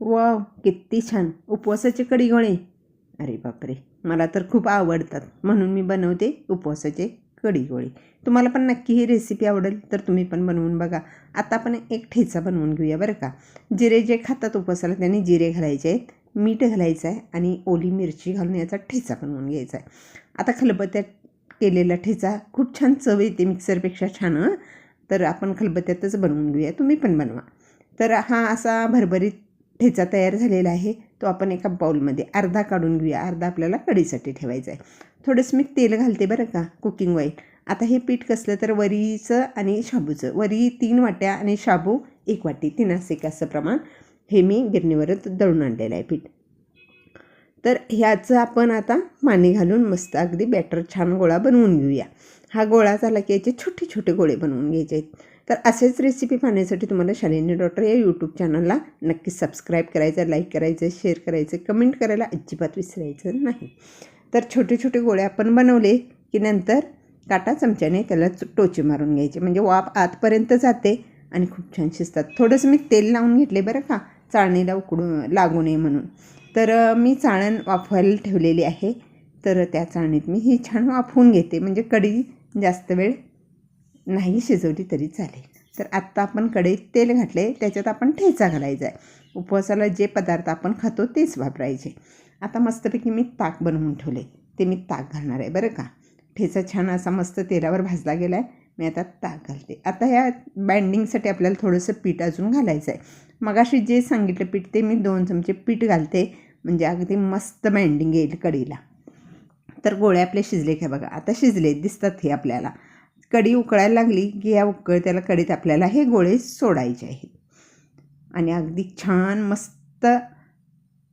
Wow किती छान. उपवासाचे कढी गोळे अरे बापरे मला तर खूप आवडतात. म्हणून मी बनवते उपवासाचे कढी गोळे तुम्हाला पण नक्की ही रेसिपी आवडेल तर तुम्ही पण बनवून बघा. आता आपण एक ठेचा बनवून घेऊया बरं का. जिरे जे खातात उपवासाला त्यांनी जिरे घालायचे आहेत मीठ घालायचं आहे आणि ओली मिरची घालून याचा ठेचा बनवून घ्यायचा आहे. आता खलबत्त्यात केलेला ठेचा खूप छान चव येते मिक्सरपेक्षा छान तर आपण खलबत्त्यातच बनवून घेऊया. तुम्ही पण बनवा. तर हा असा भरभरीत ठेचा तयार झालेला आहे. तो आपण एका बाउलमध्ये अर्धा काढून घेऊया. अर्धा आपल्याला कढीसाठी ठेवायचा आहे. थोडंसं मी तेल घालते बरं का कुकिंग ऑइल आता हे पीठ कसलं तर वरीचं आणि शाबूचं. वरी तीन वाट्या आणि शाबू एक वाटी. तीनासेक असं प्रमाण हे मी गिरणीवरच दळून आणलेलं आहे पीठ. तर ह्याचं आपण आता माने घालून मस्त अगदी बॅटर छान गोळा बनवून घेऊया. हा गोळा झाला की याचे छोटे छोटे गोळे बनवून घ्यायचे आहेत. तर असेच रेसिपी पाहण्यासाठी तुम्हाला शालिनी डॉक्टर या यूट्यूब चॅनलला नक्की सबस्क्राईब करायचं लाईक करायचं शेअर करायचं कमेंट करायला अजिबात विसरायचं नाही. तर छोटे छोटे गोळे आपण बनवले की नंतर काटा चमच्याने त्याला चो- टोचे मारून घ्यायचे. म्हणजे वाफ आतपर्यंत जाते आणि खूप छान शिजतात. थोडंसं मी तेल लावून घेतले बरं का चाळणीला उकडून लागू नये म्हणून. तर मी चाळण वाफवायला ठेवलेली आहे. तर त्या चाळणीत मी ही छान वाफवून घेते. म्हणजे कढी जास्त वेळ नाही शिजवली तरी चालेल. तर आत्ता आपण कढईत तेल घातले त्याच्यात आपण ठेचा घालायचा आहे. उपवासाला जे पदार्थ आपण खातो तेच वापरायचे. आता मस्तपैकी मी ताक बनवून ठेवले. ते मी ताक घालणार आहे बरं का? ठेचा छान असा मस्त तेलावर भाजला गेला आहे. मी आता ताक घालते. आता ह्या बँडिंगसाठी आपल्याला थोडंसं पीठ अजून घालायचं आहे. मगाशी जे सांगितलं पीठ ते मी दोन चमचे पीठ घालते. म्हणजे अगदी मस्त बँडिंग येईल कढीला तर गोळे आपले शिजले काय बघा? आता शिजले दिसतात हे आपल्याला. कढी उकळायला लागली की या उकळत्याला कढीत आपल्याला हे गोळे सोडायचे आहेत. आणि अगदी छान मस्त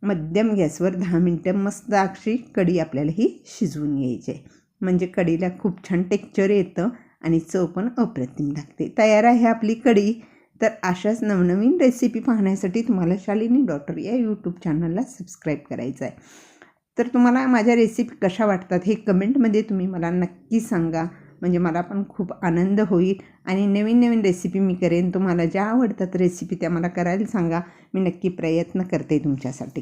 मध्यम गॅसवर दहा मिनटं मस्त अक्षी कढी आपल्याला ही शिजवून घ्यायची आहे. म्हणजे कढीला खूप छान टेक्चर येतं आणि चव पण अप्रतिम लागते. तयार आहे आपली कढी. तर अशाच नवनवीन रेसिपी पाहण्यासाठी तुम्हाला शालिनी डॉक्टर या यूट्यूब चॅनलला सबस्क्राईब करायचं आहे. तर तुम्हाला माझ्या रेसिपी कशा वाटतात हे कमेंटमध्ये तुम्ही मला नक्की सांगा. म्हणजे मला पण खूप आनंद होईल. आणि नवीन नवीन रेसिपी मी करेन. तुम्हाला ज्या आवडतात रेसिपी त्या मला करायला सांगा. मी नक्की प्रयत्न करते तुमच्यासाठी.